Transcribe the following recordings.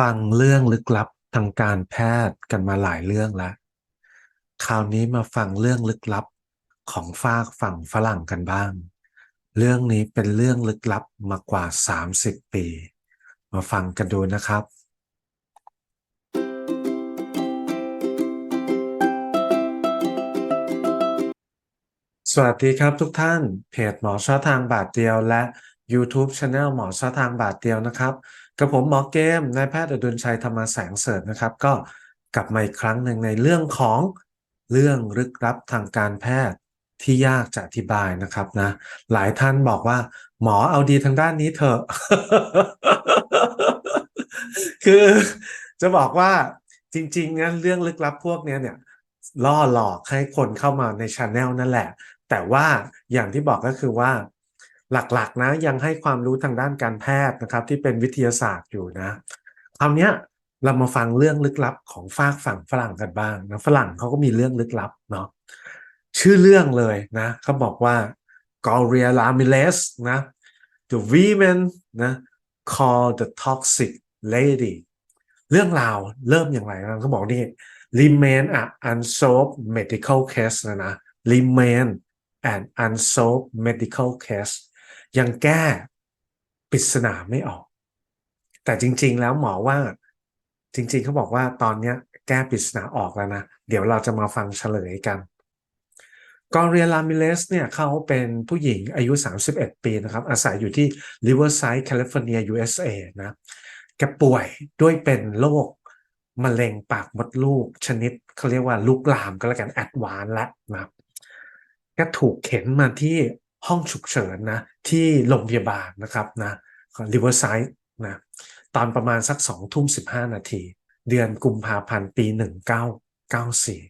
ฟังเรื่องลึกลับทางการแพทย์กันมาหลายเรื่องแล้ว คราวนี้มาฟังเรื่องลึกลับของฝากฝั่งฝรั่งกันบ้าง เรื่องนี้เป็นเรื่องลึกลับมากว่า 30 ปี มาฟังกันดูนะครับสวัสดีครับทุกท่าน เพจหมอชอทางบาทเดียวและ YouTube Channel หมอชอทางบาทเดียวนะครับ กับผมหมอเกมนายแพทย์อดุลชัยธรรมแสงเสริฐนะครับ ก็กลับมาอีกครั้งหนึ่งในเรื่องของเรื่องลึกลับทางการแพทย์ที่ยากจะอธิบายนะครับนะ หลายท่านบอกว่า หมอเอาดีทางด้านนี้เถอะ คือจะบอกว่าจริงๆนะเรื่องลึกลับพวกนี้เนี่ย ล่อหลอกให้คนเข้ามาในช anel นั่นแหละ แต่ว่าอย่างที่บอกก็คือว่า หลักๆนะยังให้ความรู้ทางด้านการแพทย์นะครับ ที่เป็นวิทยาศาสตร์อยู่นะคราวนี้เรามาฟังเรื่องลึกลับของฝากฝั่งฝรั่งกันบ้างนะฝรั่งเขาก็มีเรื่องลึกลับเนาะชื่อเรื่องเลยนะเขาบอกว่า Gloria Ramirez นะ the women นะ call the toxic lady เรื่องราวเริ่มอย่างไรนะเขาบอกนี่ remain a unsolved medical case นะนะ remain an unsolved medical case ยังแก้ปริศนาไม่ออก แต่จริง ๆ แล้วหมอว่า จริง ๆเขาบอกว่าตอนนี้แก้ปริศนาออกแล้วนะ เดี๋ยวเราจะมาฟังเฉลยกันกอเรียลามิเลสเนี่ยเขาเป็นผู้หญิงอายุ 31 ปีนะครับ อาศัยอยู่ที่ Riverside California USA นะแกป่วยด้วยเป็นโรคมะเร็งปากมดลูกชนิดเขาเรียกว่าลุกลามก็แล้วกันแอดวานแล้วนะก็ถูกเข็นมาที่ ห้องฉุกเฉินนะที่โรงพยาบาลนะครับนะริเวอร์ไซด์นะตอนประมาณสักสองทุ่มสิบห้านาที เดือนกุมภาพันธ์ปีหนึ่งเก้าเก้าสี่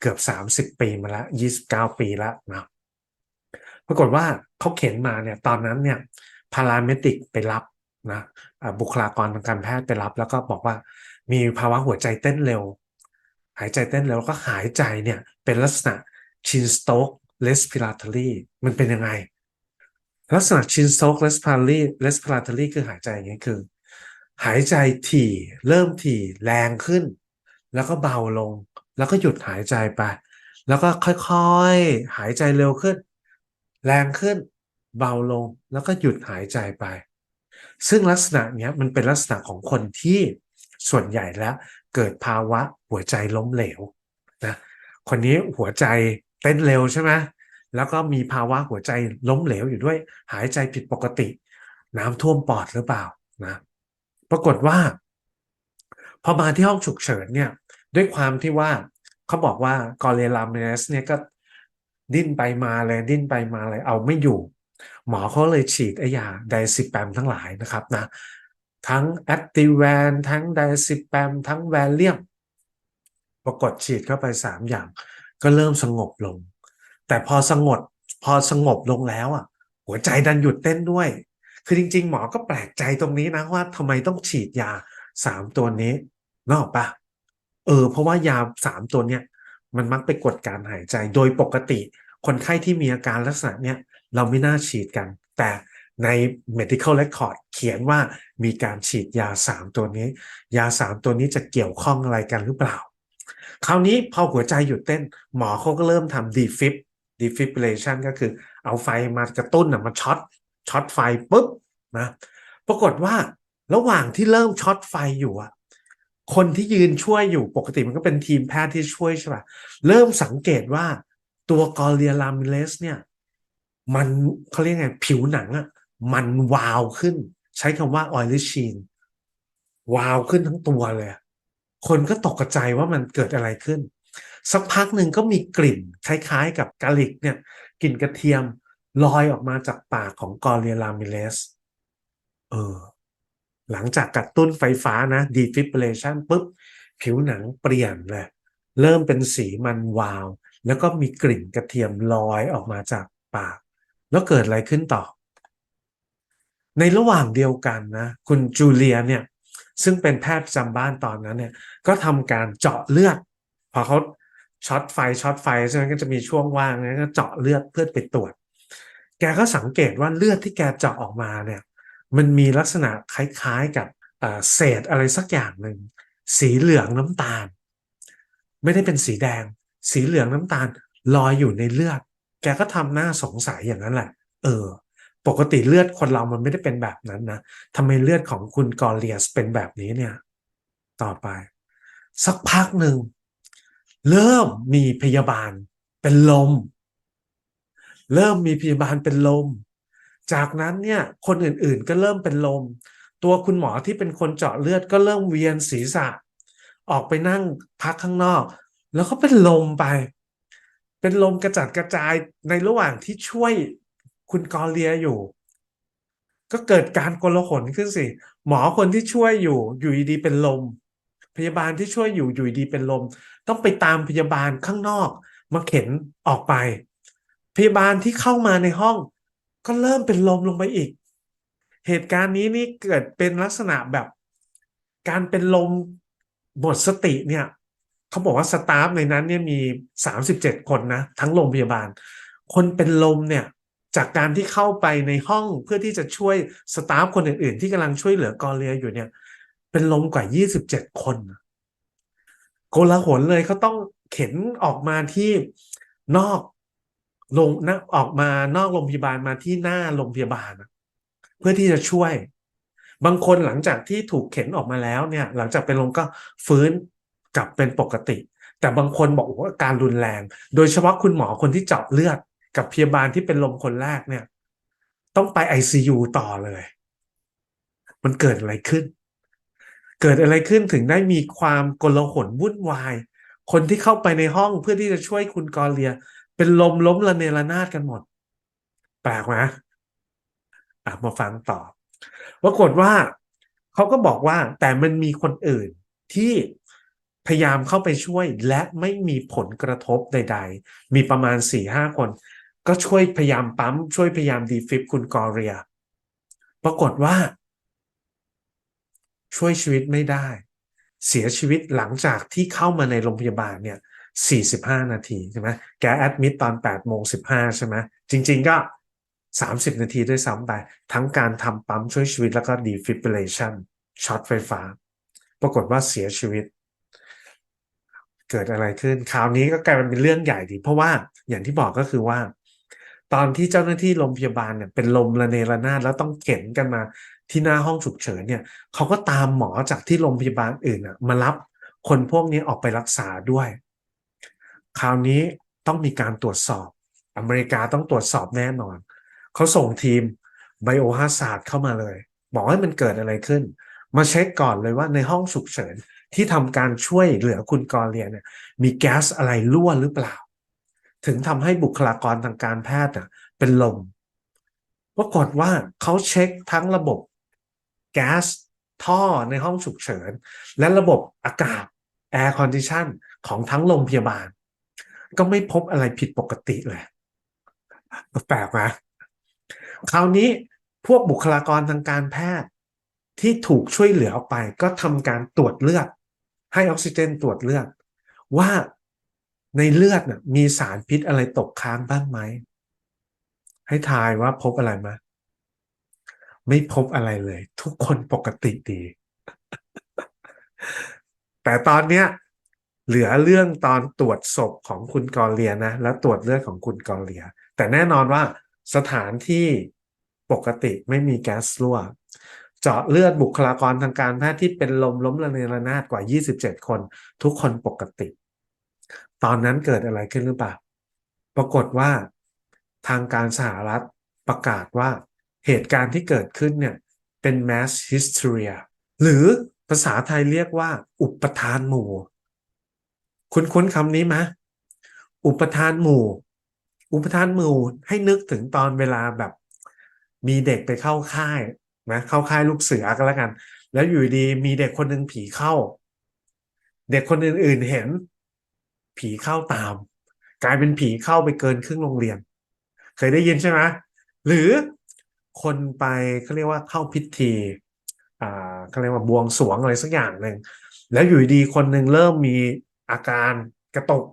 เกือบสามสิบปีมาแล้วยี่สิบเก้าปีแล้วนะปรากฏว่าเขาเข็นมาเนี่ยตอนนั้นเนี่ยพาราเมติกไปรับนะบุคลากรทางการแพทย์ไปรับ แล้วก็บอกว่ามีภาวะหัวใจเต้นเร็ว หายใจเต้นเร็วก็หายใจเนี่ยเป็นลักษณะชินสโต๊ก respiratory มันเป็นยังไง ลักษณะชินโตก respiratory respiratory คือหายใจอย่างนี้คือ หายใจถี่เริ่มถี่แรงขึ้น แล้วก็เบาลง แล้วก็หยุดหายใจไป แล้วก็ค่อยๆ หายใจเร็วขึ้น แรงขึ้น เบาลงแล้วก็หยุดหายใจไป ซึ่งลักษณะนี้มันเป็นลักษณะของคนที่ส่วนใหญ่แล้วเกิดภาวะหัวใจล้มเหลวนะคนนี้หัวใจ ต้นเร็วใช่ไหมแล้วก็มีภาวะหัวใจล้มเหลวอยู่ด้วย หายใจผิดปกติ น้ำท่วมปอดหรือเปล่านะปรากฏว่า พอมาที่ห้องฉุกเฉินเนี่ย ด้วยความที่ว่าเขาบอกว่ากอเรลามเมสเนี่ยก็ดิ้นไปมาเลยดิ้นไปมาเลยเอาไม่อยู่ หมอเขาเลยฉีดไอยาไดซิแปมทั้งหลายนะครับนะทั้งแอตติแวนทั้งไดซิแปมทั้งแวลเลียมปรากฏฉีดเข้าไป 3 อย่าง ก็เริ่มสงบลง แต่พอสงบพอสงบลงแล้วอะ หัวใจดันหยุดเต้นด้วย คือจริง ๆ หมอก็แปลกใจตรงนี้นะว่าทำไมต้องฉีดยาสามตัวนี้นอกปะเออ เพราะว่ายาสามตัวเนี้ยมันมักไปกดการหายใจโดยปกติ คนไข้ที่มีอาการลักษณะเนี้ยเราไม่น่าฉีดกัน แต่ใน medical record เขียนว่ามีการฉีดยาสามตัวนี้ ยาสามตัวนี้จะเกี่ยวข้องอะไรกันหรือเปล่า คราวนี้พอหัวใจหยุดเต้น หมอเขาก็เริ่มทำ defib defibrillation ก็คือเอาไฟมากระตุ้นมาช็อตช็อตไฟปุ๊บนะปรากฏว่าระหว่างที่เริ่มช็อตไฟอยู่อะคนที่ยืนช่วยอยู่ปกติมันก็เป็นทีมแพทย์ที่ช่วยใช่ป่ะเริ่มสังเกตว่าตัวกอเรียลามิเลสเนี่ย มันเขาเรียกไงผิวหนังอะมันวาวขึ้น ใช้คำว่าออยลิชีนวาวขึ้นทั้งตัวเลย คนก็ตกใจว่ามันเกิดอะไรขึ้น สักพักหนึ่งก็มีกลิ่นคล้ายๆ กับกาลิกเนี่ยกลิ่นกระเทียมลอยออกมาจากปากของกอเรียลามิเลสเออหลังจากกระตุ้นไฟฟ้านะ defibrillation ปุ๊บ ผิวหนังเปลี่ยนเลย เริ่มเป็นสีมันวาว แล้วก็มีกลิ่นกระเทียมลอยออกมาจากปาก แล้วเกิดอะไรขึ้นต่อ ในระหว่างเดียวกันนะ คุณจูเลียเนี่ย ซึ่งเป็นแพทย์ประจำบ้านตอนนั้นเนี่ย ก็ทำการเจาะเลือด พอเขาช็อตไฟช็อตไฟใช่ไหมก็จะมีช่วงว่างนะก็เจาะเลือดเพื่อไปตรวจ แกก็สังเกตว่าเลือดที่แกเจาะออกมาเนี่ย มันมีลักษณะคล้ายๆกับเศษอะไรสักอย่างหนึ่งสีเหลืองน้ำตาล ไม่ได้เป็นสีแดง สีเหลืองน้ำตาลลอยอยู่ในเลือด แกก็ทำหน้าสงสัยอย่างนั้นแหละ เออ ปกติเลือดคนเรามันไม่ได้เป็นแบบนั้นนะทำไมเลือดของคุณกอเลียสเป็นแบบนี้เนี่ย ต่อไป สักพักหนึ่ง เริ่มมีพยาบาลเป็นลม เริ่มมีพยาบาลเป็นลม จากนั้นเนี่ย คนอื่นๆก็เริ่มเป็นลม ตัวคุณหมอที่เป็นคนเจาะเลือดก็เริ่มเวียนศีรษะ ออกไปนั่งพักข้างนอก แล้วก็เป็นลมไป เป็นลมกระจัดกระจายในระหว่างที่ช่วย คุณกอเลียอยู่ ก็เกิดการโกลาหลขึ้นสิ หมอคนที่ช่วยอยู่อยู่ดีเป็นลม พยาบาลที่ช่วยอยู่อยู่ดีเป็นลม ต้องไปตามพยาบาลข้างนอกมาเข็นออกไป พยาบาลที่เข้ามาในห้อง ก็เริ่มเป็นลมลงไปอีก เหตุการณ์นี้นี่เกิดเป็นลักษณะแบบ การเป็นลมหมดสติเนี่ยเขาบอกว่าสตาฟในนั้นเนี่ยมี 37 คนนะ ทั้งโรงพยาบาล คนเป็นลมเนี่ย จากการที่เข้าไปในห้องเพื่อที่จะช่วยสตาฟคนอื่น ๆ ที่กำลังช่วยเหลือกอเลียอยู่เนี่ย เป็นลมกว่า 27 คนโกลาหลเลยเขาต้องเข็นออกมาที่นอกลงนะออกมานอกโรงพยาบาลมาที่หน้าโรงพยาบาล เพื่อที่จะช่วย บางคนหลังจากที่ถูกเข็นออกมาแล้วเนี่ย หลังจากเป็นลมก็ฟื้นกลับเป็นปกติ แต่บางคนบอกว่าการรุนแรง โดยเฉพาะคุณหมอคนที่เจาะเลือด กับพยาบาลที่เป็นลมคนแรกเนี่ย ต้องไป ICU ต่อเลย มันเกิดอะไรขึ้น เกิดอะไรขึ้นถึงได้มีความกลาหลวุ่นวาย คนที่เข้าไปในห้องเพื่อที่จะช่วยคุณกอเลีย เป็นลมล้มระเนระนาดกันหมด แปลกไหมอะมาฟังต่อปรากฏว่าเขาก็บอกว่าแต่มันมีคนอื่นที่พยายามเข้าไปช่วยและไม่มีผลกระทบใด ๆ มีประมาณ4ี่ห้าคน ก็ช่วยพยายามปั๊ม ช่วยพยายามดีฟิบคุณกอเรีย ปรากฏว่า ช่วยชีวิตไม่ได้ เสียชีวิตหลังจากที่เข้ามาในโรงพยาบาลเนี่ย 45 นาทีใช่ไหมแกแอดมิดตอน8โมง15 ใช่ไหมจริง ๆ ก็ 30 นาทีด้วยซ้ำไป ทั้งการทำปั๊มช่วยชีวิตแล้วก็ defibrillation ช็อตไฟฟ้า ปรากฏว่าเสียชีวิตเกิดอะไรขึ้น คราวนี้ก็กลายเป็นเรื่องใหญ่ดี เพราะว่าอย่างที่บอกก็คือว่า ตอนที่เจ้าหน้าที่โรงพยาบาลเนี่ยเป็นลมระเนระนาดแล้วต้องเข็นกันมาที่หน้าห้องฉุกเฉินเนี่ยเขาก็ตามหมอจากที่โรงพยาบาลอื่นอะมารับคนพวกนี้ออกไปรักษาด้วย คราวนี้ต้องมีการตรวจสอบ อเมริกาต้องตรวจสอบแน่นอน เขาส่งทีมไบโอฮาซาร์ดเข้ามาเลย บอกให้มันเกิดอะไรขึ้น มาเช็คก่อนเลยว่าในห้องฉุกเฉินที่ทำการช่วยเหลือคุณกอเลียเนี่ยมีแก๊สอะไรรั่วหรือเปล่า ถึงทำให้บุคลากรทางการแพทย์อะเป็นลมปรากฏว่าเขาเช็คทั้งระบบแก๊สท่อในห้องฉุกเฉิน และระบบอากาศ Air Condition ของทั้งโรงพยาบาล ก็ไม่พบอะไรผิดปกติเลย แปลกไหมคราวนี้พวกบุคลากรทางการแพทย์ที่ถูกช่วยเหลือออกไป ก็ทำการตรวจเลือด ให้ออกซิเจนตรวจเลือดว่า ในเลือดนะมีสารพิษอะไรตกค้างบ้างไหม ให้ทายว่าพบอะไรไหมไม่พบอะไรเลย ทุกคนปกติดี แต่ตอนเนี้ย เหลือเรื่องตอนตรวจศพของคุณกอเลียนะ แล้วตรวจเลือดของคุณกอเลีย แต่แน่นอนว่าสถานที่ปกติไม่มีแก๊สรั่ว เจาะเลือดบุคลากรทางการแพทย์ที่เป็นลมล้มระเนระนาดกว่า 27 คน ทุกคนปกติ ตอนนั้นเกิดอะไรขึ้นหรือเปล่า ปรากฏว่าทางการสหรัฐประกาศว่าเหตุการณ์ที่เกิดขึ้นเนี่ยเป็น mass hysteria หรือภาษาไทยเรียกว่า อุปทานหมู่ คุณคุ้นคำนี้ไหมอุปทานหมู่ อุปทานหมู่ให้นึกถึงตอนเวลาแบบ มีเด็กไปเข้าค่ายนะเข้าค่ายลูกเสือก็แล้วกัน แล้วอยู่ดีมีเด็กคนหนึ่งผีเข้า เด็กคนอื่นๆเห็น ผีเข้าตาม กลายเป็นผีเข้าไปเกินครึ่งโรงเรียน เคยได้ยินใช่ไหมหรือคนไปเขาเรียกว่าเข้าพิธีอ่าเขาเรียกว่าบวงสรวงอะไรสักอย่างหนึ่งแล้วอยู่ดีคนหนึ่งเริ่มมีอาการกระตุก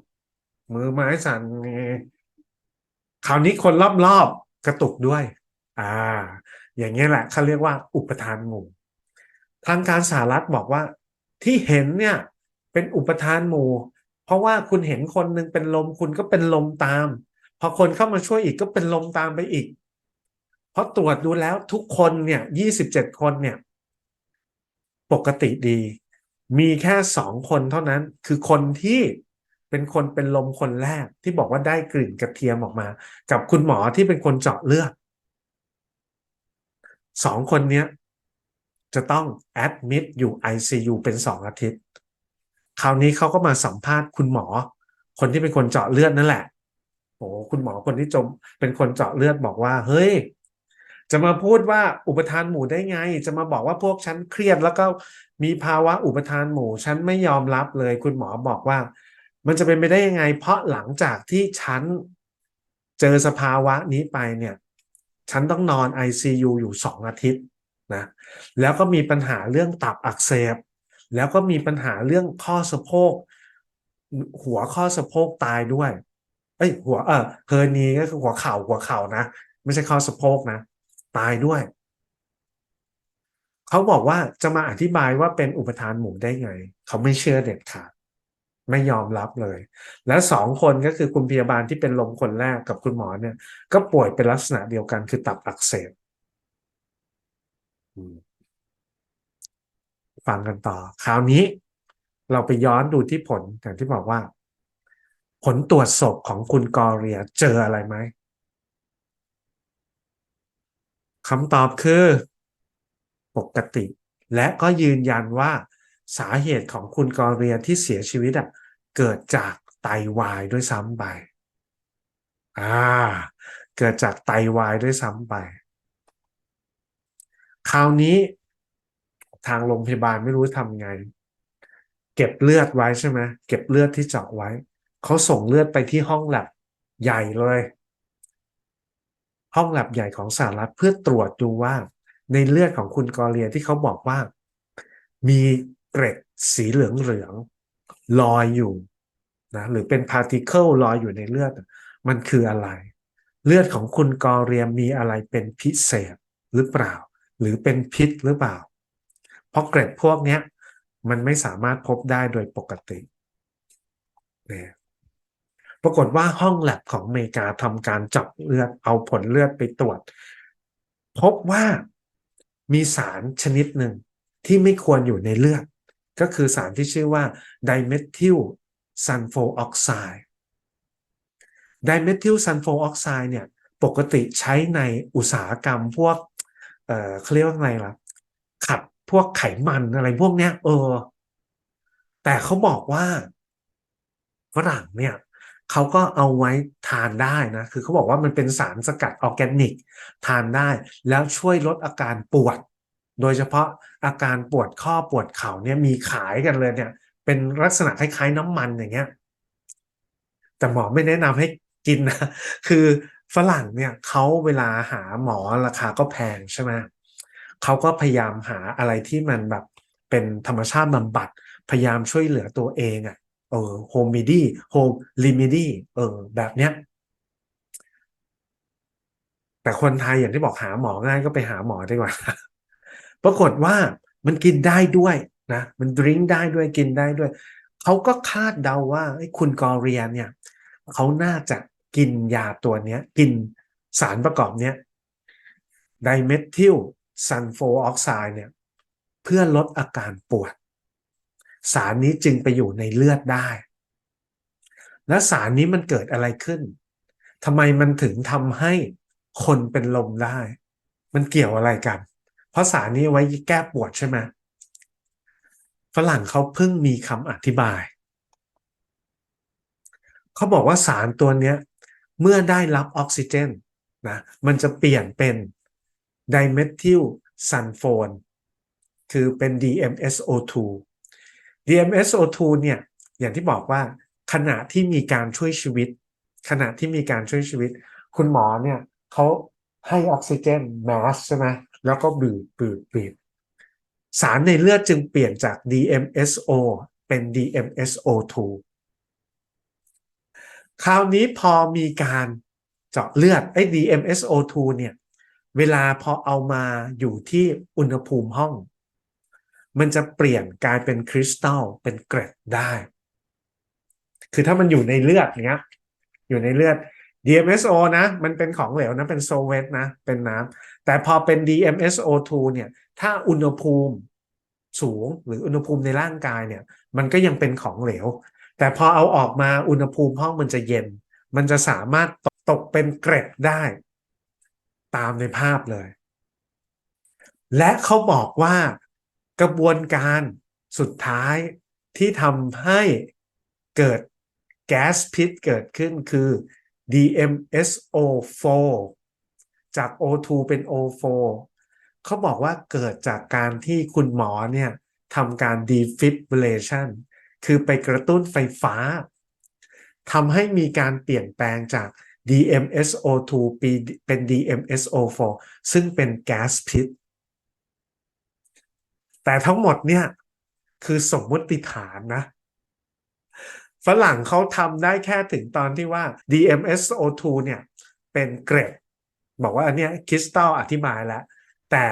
มือไม้สั่นคราวนี้คนรอบๆกระตุกด้วย อ่า อย่างนี้แหละเขาเรียกว่าอุปทานหมู่ทางการสหรัฐบอกว่าที่เห็นเนี่ยเป็นอุปทานหมู่ เพราะว่าคุณเห็นคนหนึ่งเป็นลมคุณก็เป็นลมตาม พอคนเข้ามาช่วยอีกก็เป็นลมตามไปอีก เพราะตรวจดูแล้วทุกคนเนี่ยยี่สิบเจ็ดคนเนี่ย ปกติดี มีแค่สองคนเท่านั้น คือคนที่เป็นคนเป็นลมคนแรกที่บอกว่าได้กลิ่นกระเทียมออกมา กับคุณหมอที่เป็นคนเจาะเลือดสองคนเนี้ยจะต้องแอดมิดอยู่ ICU เป็นสองอาทิตย์ คราวนี้เขาก็มาสัมภาษณ์คุณหมอ คนที่เป็นคนเจาะเลือดนั่นแหละโอ้คุณหมอคนที่จมเป็นคนเจาะเลือดบอกว่า เฮ้ย จะมาพูดว่าอุปทานหมู่ได้ไง จะมาบอกว่าพวกฉันเครียดแล้วก็มีภาวะอุปทานหมู่ฉันไม่ยอมรับเลย คุณหมอบอกว่า มันจะเป็นไปได้ยังไง เพราะหลังจากที่ฉันเจอสภาวะนี้ไปเนี่ย ฉันต้องนอน ICU อยู่สองอาทิตย์นะแล้วก็มีปัญหาเรื่องตับอักเสบ แล้วก็มีปัญหาเรื่องข้อสะโพก หัวข้อสะโพกตายด้วย เอ้ย หัวเออเฮอร์นีก็คือหัวเข่าหัวเข่านะไม่ใช่ข้อสะโพกนะ ตายด้วย เขาบอกว่าจะมาอธิบายว่าเป็นอุปทานหมู่ได้ไง เขาไม่เชื่อเด็ดขาดไม่ยอมรับเลย และสองคนก็คือคุณพยาบาลที่เป็นลมคนแรกกับคุณหมอเนี่ย ก็ป่วยเป็นลักษณะเดียวกันคือตับอักเสบ ฟังกันต่อ คราวนี้เราไปย้อนดูที่ผลอย่างที่บอกว่า ผลตรวจศพของคุณกอเรียเจออะไรไหมคำตอบคือ ปกติ และก็ยืนยันว่าสาเหตุของคุณกอเรียที่เสียชีวิตอะเกิดจากไตวายด้วยซ้ำไป อ่า เกิดจากไตวายด้วยซ้ำไป คราวนี้ ทางโรงพยาบาลไม่รู้ทำไง เก็บเลือดไว้ใช่ไหมเก็บเลือดที่เจาะไว้ เขาส่งเลือดไปที่ห้องแลบใหญ่เลย ห้องแลบใหญ่ของสหรัฐเพื่อตรวจดูว่า ในเลือดของคุณกอเรียที่เขาบอกว่า มีเกร็ดสีเหลืองๆลอยอยู่นะหรือเป็นพาร์ติเคิลลอยอยู่ในเลือด มันคืออะไร เลือดของคุณกอเรียมีอะไรเป็นพิเศษหรือเปล่า หรือเป็นพิษหรือเปล่า เพราะเกร็ดพวกนี้มันไม่สามารถพบได้โดยปกติเนี่ยปรากฏว่าห้องแลบของอเมริกาทำการจับเลือดเอาผลเลือดไปตรวจ พบว่ามีสารชนิดหนึ่งที่ไม่ควรอยู่ในเลือด ก็คือสารที่ชื่อว่าไดเมทิลซัลโฟออกไซด์ไดเมทิลซัลโฟออกไซด์เนี่ย ปกติใช้ในอุตสาหกรรมพวก เอ่อเขาเรียกว่าไงล่ะ พวกไขมันอะไรพวกเนี้ย เออ แต่เขาบอกว่าฝรั่งเนี่ยเขาก็เอาไว้ทานได้นะ คือเขาบอกว่ามันเป็นสารสกัดออร์แกนิก ทานได้แล้วช่วยลดอาการปวด โดยเฉพาะอาการปวดข้อปวดเข่าเนี่ยมีขายกันเลยเนี่ย เป็นลักษณะคล้ายๆน้ำมันอย่างเงี้ย แต่หมอไม่แนะนำให้กินนะ คือฝรั่งเนี่ยเขาเวลาหาหมอราคาก็แพงใช่ไหม เขาก็พยายามหาอะไรที่มันแบบเป็นธรรมชาติบำบัด พยายามช่วยเหลือตัวเองอะ่ะเออโฮมมิดี้โฮมลิมิดี้เออแบบเนี้ยแต่คนไทยอย่างที่บอกหาหมอง่ายก็ไปหาหมอดีกว่า ปรากฏว่ามันกินได้ด้วยนะมันดื่มได้ด้วยกินได้ด้วย เขาก็คาดเดาว่าคุณกอเรียเนี่ยเขาน่าจะกินยาตัวเนี้ย กินสารประกอบเนี้ยไดเมทิล ซัลโฟออกไซด์เนี่ยเพื่อลดอาการปวด สารนี้จึงไปอยู่ในเลือดได้ และสารนี้มันเกิดอะไรขึ้นทำไมมันถึงทำให้คนเป็นลมได้ มันเกี่ยวอะไรกัน เพราะสารนี้ไว้แก้ปวดใช่ไหมฝรั่งเขาเพิ่งมีคำอธิบาย เขาบอกว่าสารตัวเนี้ยเมื่อได้รับออกซิเจนนะมันจะเปลี่ยนเป็น ไดเมทิลซัลโฟนคือเป็น DMSO2 DMSO2 เนี่ยอย่างที่บอกว่าขณะที่มีการช่วยชีวิต ขณะที่มีการช่วยชีวิต คุณหมอเนี่ยเขาให้ออกซิเจนแมสใช่ไหมแล้วก็บีบบีบบีบสารในเลือดจึงเปลี่ยนจาก DMSO เป็น DMSO2 คราวนี้พอมีการเจาะเลือดไอ้ DMSO2 เนี่ย เวลาพอเอามาอยู่ที่อุณหภูมิห้อง มันจะเปลี่ยนกลายเป็นคริสตัลเป็นเกร็ดได้ คือถ้ามันอยู่ในเลือดเนี้ย อยู่ในเลือด DMSO นะ มันเป็นของเหลวนะ เป็นโซเวตนะ เป็นน้ำแต่พอเป็น DMSO2 เนี่ย ถ้าอุณหภูมิสูงหรืออุณหภูมิในร่างกายเนี่ย มันก็ยังเป็นของเหลว แต่พอเอาออกมาอุณหภูมิห้องมันจะเย็น มันจะสามารถตกตกเป็นเกร็ดได้ ตามในภาพเลย และเขาบอกว่ากระบวนการสุดท้ายที่ทำให้เกิดแก๊สพิษเกิดขึ้นคือ DMSO4 จาก O2 เป็น O4 เขาบอกว่าเกิดจากการที่คุณหมอเนี่ยทำการ defibrillation คือไปกระตุ้นไฟฟ้าทำให้มีการเปลี่ยนแปลงจาก DMSO2 เป็น DMSO4 ซึ่งเป็นแก๊สพิษ แต่ทั้งหมดเนี่ยคือสมมติฐานนะฝรั่งเขาทำได้แค่ถึงตอนที่ว่า DMSO2 เนี่ยเป็นเกรด บอกว่าอันเนี้ยคริสตัลอธิบายแล้ว แต่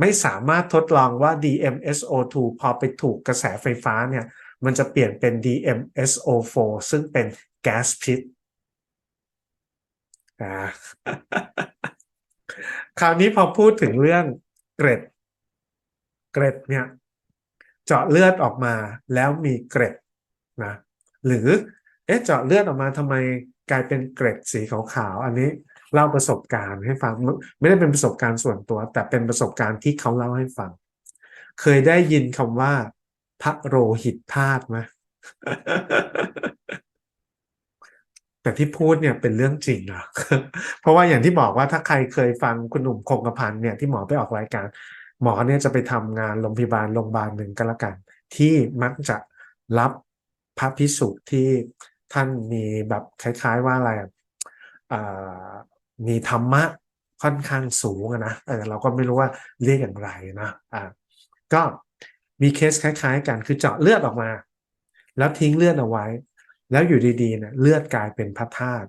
ไม่สามารถทดลองว่า DMSO2 พอไปถูกกระแสไฟฟ้าเนี่ย มันจะเปลี่ยนเป็น DMSO4 ซึ่งเป็นแก๊สพิษ คราวนี้พอพูดถึงเรื่องเกร็ด เกร็ดเนี่ย เจาะเลือดออกมาแล้วมีเกร็ดนะ หรือเอ๊ะเจาะเลือดออกมาทำไมกลายเป็นเกร็ดสีขาวๆอันนี้เล่าประสบการณ์ให้ฟังไม่ได้เป็นประสบการณ์ส่วนตัว แต่เป็นประสบการณ์ที่เขาเล่าให้ฟัง เคยได้ยินคำว่า พระโรหิตธาตุไหม แต่ที่พูดเนี่ยเป็นเรื่องจริงอะเพราะว่าอย่างที่บอกว่าถ้าใครเคยฟังคุณหนุ่มคงกระพันเนี่ยที่หมอไปออกรายการ หมอเนี่ยจะไปทำงานโรงพยาบาลโรงพยาบาลหนึ่งก็แล้วกัน ที่มักจะรับพระพิสุที่ท่านมีแบบคล้าย ๆว่าอะไรอ่ามีธรรมะค่อนข้างสูงนะเออเราก็ไม่รู้ว่าเรียกอย่างไรนะอ่าก็มีเคสคล้าย ๆ กันคือเจาะเลือดออกมา แล้วทิ้งเลือดเอาไว้ แล้วอยู่ดีๆเนี่ยเลือดกลายเป็นพระธาตุ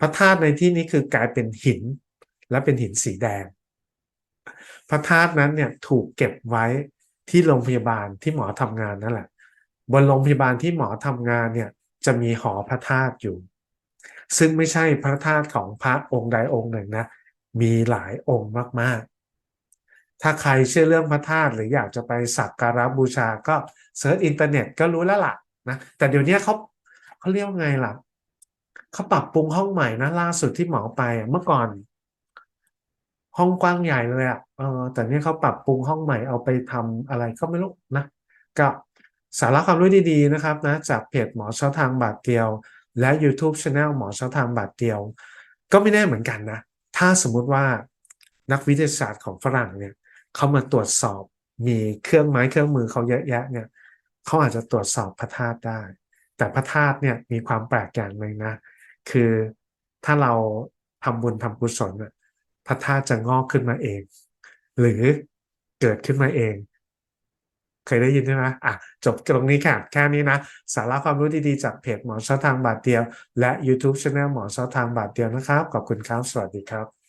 พระธาตุในที่นี้คือกลายเป็นหิน และเป็นหินสีแดง พระธาตุนั้นเนี่ยถูกเก็บไว้ที่โรงพยาบาลที่หมอทำงานนั่นแหละ บนโรงพยาบาลที่หมอทำงานเนี่ยจะมีหอพระธาตุอยู่ ซึ่งไม่ใช่พระธาตุของพระองค์ใดองค์หนึ่งนะ มีหลายองค์มากๆ ถ้าใครเชื่อเรื่องพระธาตุหรืออยากจะไปสักการะบูชาก็เซิร์ชอินเทอร์เน็ตก็รู้แล้วล่ะนะ แต่เดี๋ยวนี้เขา เขาเรียกว่าไงล่ะเขาปรับปรุงห้องใหม่นะล่าสุดที่หมอไปเมื่อก่อน ห้องกว้างใหญ่เลยอะเออแต่เนี่ยเขาปรับปรุงห้องใหม่เอาไปทำอะไรก็ไม่รู้นะก็สาระความรู้ดีๆนะครับนะจากเพจหมอเช้าทางบาทเดียว และ YouTube Channel หมอเช้าทางบาทเดียว ก็ไม่แน่เหมือนกันนะ ถ้าสมมุติว่านักวิทยาศาสตร์ของฝรั่งเนี่ยเขามาตรวจสอบมีเครื่องไม้เครื่องมือเขาเยอะแยะเนี่ยเขาอาจจะตรวจสอบพระธาตุได้ แต่พระธาตุเนี่ยมีความแปลกอย่างหนึ่งนะ คือถ้าเราทำบุญทำกุศลน่ะพระธาตุจะงอกขึ้นมาเอง หรือเกิดขึ้นมาเอง เคยได้ยินใช่ไหมอะจบตรงนี้ค่ะ แค่นี้นะ สาระความรู้ดีๆ จากเพจหมอเช้าทางบาทเดียว และ YouTube Channel หมอเช้าทางบาทเดียวนะครับ ขอบคุณครับ สวัสดีครับ